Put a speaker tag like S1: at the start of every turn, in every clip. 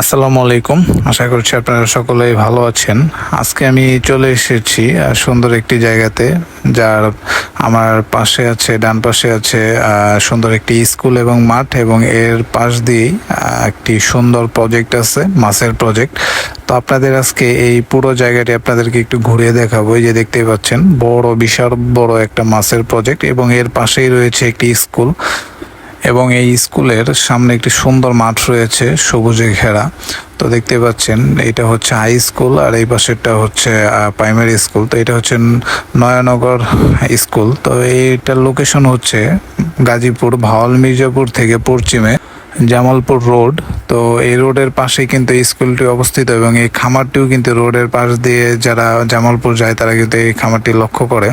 S1: আসসালামু আলাইকুম। আশা করছি আপনারা সকলেই ভালো আছেন। আজকে আমি চলে এসেছি সুন্দর একটি জায়গাতে, যার আমার পাশে আছে, ডান পাশে আছে সুন্দর একটি স্কুল এবং মাঠ এবং এর পাশ দিয়েই একটি সুন্দর প্রজেক্ট আছে, মাছের প্রজেক্ট তো আপনাদের আজকে এই পুরো জায়গাটি আপনাদেরকে একটু ঘুরিয়ে দেখাবো। এই যে দেখতেই পাচ্ছেন, বড়, বিশাল বড় একটা মাছের প্রজেক্ট এবং এর পাশেই রয়েছে একটি স্কুল। এবং এই স্কুলের সামনে একটি সুন্দর মাঠ রয়েছে, সবুজে ঘেরা। তো দেখতে পাচ্ছেন, এটা হচ্ছে হাই স্কুল আর এই পাশেরটা হচ্ছে প্রাইমারি স্কুল তো এটা হচ্ছে নয়ানগর স্কুল। তো এইটার লোকেশন হচ্ছে গাজীপুর, ভাওয়াল মির্জাপুর থেকে পশ্চিমে জামালপুর রোড। তো এই রোডের পাশেই কিন্তু স্কুলটি অবস্থিত এবং এই খামারটিও কিন্তু রোডের পাশ দিয়ে যারা জামালপুর যায়, তারা কিন্তু এই খামারটি লক্ষ্য করে।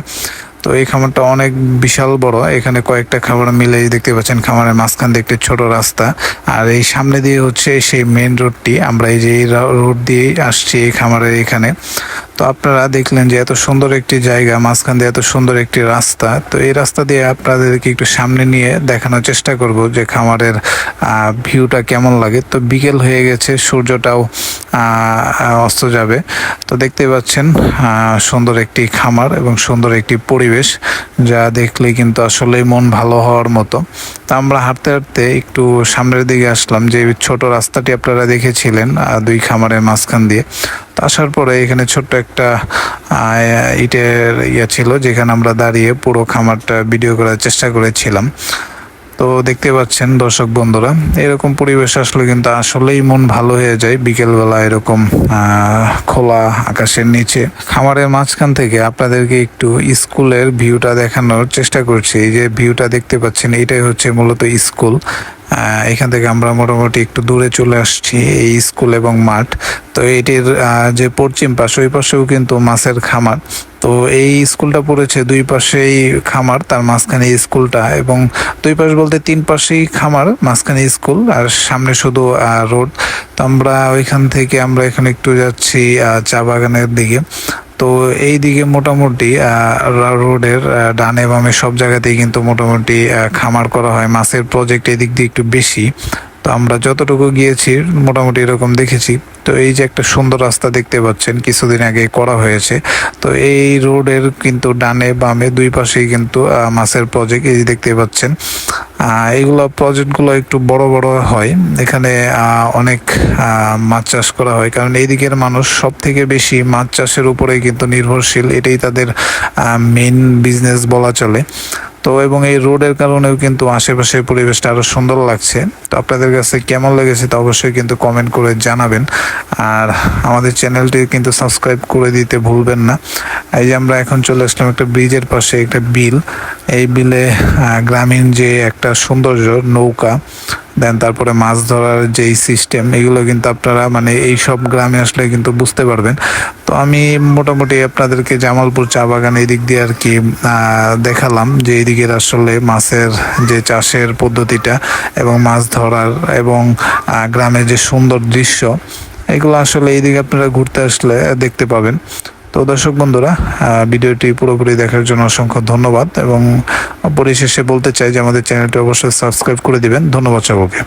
S1: তো এই খামারটা অনেক বিশাল বড়। এখানে কয়েকটা খাবার মিলে দেখতে পাচ্ছেন, খামারের মাঝখান দিয়ে একটি ছোট রাস্তা। আর এই সামনে দিয়ে হচ্ছে সেই মেন রোডটি আমরা এই যে রোড দিয়ে আসছি এই খামারের এখানে। তো আপনারা দেখলেন যে এত সুন্দর একটি জায়গা, মাঝখান দিয়ে এত সুন্দর একটি রাস্তা। তো এই রাস্তা দিয়ে আপনাদেরকে একটু সামনে নিয়ে দেখানোর চেষ্টা করব যে খামারের ভিউটা কেমন লাগে। তো বিকেল হয়ে গেছে, সূর্যটাও অস্ত যাবে। তো দেখতে পাচ্ছেন সুন্দর একটি খামার এবং সুন্দর একটি পরিবেশ, যা দেখলে কিন্তু আসলেই মন ভালো হওয়ার মতো। তা আমরা হাঁটতে হাঁটতে একটু সামনের দিকে আসলাম যে ছোট রাস্তাটি আপনারা দেখেছিলেন দুই খামারের মাঝখান দিয়ে। আসার পরে এখানে ছোট্ট একটা ইটের ইয়ে ছিল যেখানে আমরা দাঁড়িয়ে পুরো খামারটা ভিডিও করার চেষ্টা করেছিলাম। তো দেখতে পাচ্ছেন দর্শক বন্ধুরা, এরকম পরিবেশ আসলে কিন্তু আসলেই মন ভালো হয়ে যায় বিকেলবেলা এরকম খোলা আকাশের নিচে। খামারের মাঝখান থেকে আপনাদেরকে একটু স্কুলের ভিউটা দেখানোর চেষ্টা করছি। এই যে ভিউটা দেখতে পাচ্ছেন, এটাই হচ্ছে মূলত স্কুল। এখান থেকে আমরা মোটামুটি একটু দূরে চলে আসছি, এই স্কুল এবং মাঠ। তো এটির যে পশ্চিম পাশ, ওই পাশেও কিন্তু মাছের খামার। তো এই স্কুলটা পড়েছে দুই পাশেই খামার, তার মাঝখানে স্কুলটা এবং দুই পাশ বলতে তিন পাশেই খামার, মাঝখানে স্কুল আর সামনে শুধু রোড। তো আমরা ওইখান থেকে আমরা এখানে একটু যাচ্ছি চা বাগানের দিকে। তো এই দিকে মোটামুটি রোডের ডানে বামে সব জায়গাতেই কিন্তু মোটামুটি খামার করা হয়। মাছের প্রজেক্ট এদিক দিয়ে একটু বেশি। তো আমরা যতটুকু গিয়েছি, মোটামুটি এরকম দেখেছি। তো এই যে একটা সুন্দর রাস্তা দেখতে পাচ্ছেন, কিছুদিন আগে করা হয়েছে। তো এই রোডের কিন্তু ডানে বামে দুই পাশেই কিন্তু মাছের প্রজেক্ট এই দেখতে পাচ্ছেন। এইগুলো প্রজেক্টগুলো একটু বড় বড় হয়। এখানে অনেক মাছ চাষ করা হয়। কারণ এই দিকের মানুষ সব থেকে বেশি মাছ চাষের উপরেই কিন্তু নির্ভরশীল। এটাই তাদের মেইন বিজনেস বলা চলে। তো এবং এই রোডের কারণেও কিন্তু আশেপাশের পরিবেশটা আরও সুন্দর লাগছে। তো আপনাদের কাছে কেমন লেগেছে তা অবশ্যই কিন্তু কমেন্ট করে জানাবেন। আর আমাদের চ্যানেলটি কিন্তু সাবস্ক্রাইব করে দিতে ভুলবেন না। এই যে আমরা এখন চলে আসলাম একটা ব্রিজের পাশে একটা বিল। এই বিলে গ্রামীণ যে একটা সৌন্দর্য, নৌকা দেন তারপরে মাছ ধরার যেই সিস্টেম এগুলো কিন্তু আপনারা মানে এই সব গ্রামে আসলে কিন্তু বুঝতে পারবেন। তো আমি মোটামুটি আপনাদেরকে জামালপুর চা বাগান এই দিক দিয়ে আর কি দেখালাম যে এইদিকের আসলে মাছের যে চাষের পদ্ধতিটা এবং মাছ ধরার এবং গ্রামের যে সুন্দর দৃশ্য, এগুলো আসলে এইদিকে আপনারা ঘুরতে আসলে দেখতে পাবেন। তো দর্শক বন্ধুরা ভিডিওটি পুরোপুরি দেখার জন্য অসংখ্য ধন্যবাদ এবং পরিশেষে বলতে চাই যে আমাদের চ্যানেলটি অবশ্যই সাবস্ক্রাইব করে দিবেন। ধন্যবাদ সকলকে